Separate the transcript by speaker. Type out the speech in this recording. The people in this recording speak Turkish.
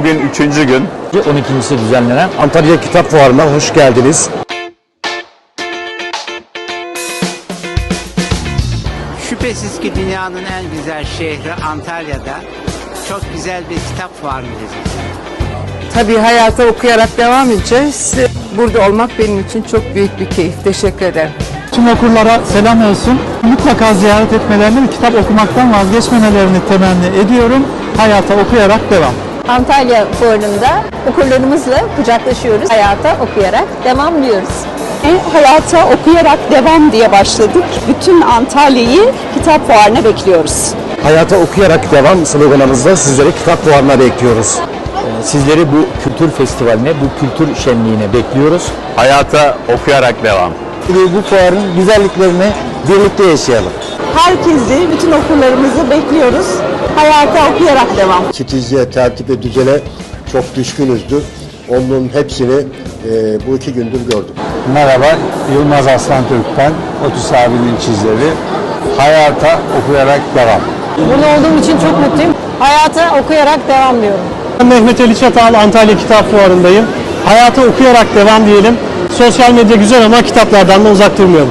Speaker 1: Bugün üçüncü gün.
Speaker 2: 12.si düzenlenen
Speaker 3: Antalya Kitap Fuarı'na hoş geldiniz.
Speaker 4: Şüphesiz ki dünyanın en güzel şehri Antalya'da çok güzel bir kitap fuarındayız.
Speaker 5: Tabii hayata okuyarak devam edeceğiz. Burada olmak benim için çok büyük bir keyif. Teşekkür ederim.
Speaker 6: Tüm okurlara selam olsun. Mutlaka ziyaret etmelerini ve kitap okumaktan vazgeçmemelerini temenni ediyorum. Hayata okuyarak devam.
Speaker 7: Antalya Fuarı'nda okurlarımızla kucaklaşıyoruz. Hayata okuyarak devam diyoruz.
Speaker 8: Hayata okuyarak devam diye başladık. Bütün Antalya'yı kitap fuarına bekliyoruz.
Speaker 3: Hayata okuyarak devam sloganımızda sizleri Kitap Fuarı'na bekliyoruz.
Speaker 2: sizleri bu kültür festivaline, bu kültür şenliğine bekliyoruz.
Speaker 1: Hayata okuyarak devam.
Speaker 3: Bu fuarın güzelliklerini birlikte yaşayalım.
Speaker 8: Herkesi, bütün okurlarımızı bekliyoruz. Hayata okuyarak devam.
Speaker 9: titizliğe, tertip ve düzene çok düşkünüzdür. Onun hepsini e, bu iki gündür gördüm.
Speaker 6: Merhaba, Yılmaz Aslan Türk ben. Otis abinin çizleri. Hayata okuyarak devam.
Speaker 7: Burada olduğum için çok mutluyum. Hayata okuyarak devam diyorum.
Speaker 6: Mehmet Ali Çatal Antalya Kitap Fuarı'ndayım. Hayata okuyarak devam diyelim. Sosyal medya güzel ama kitaplardan da uzak durmayalım.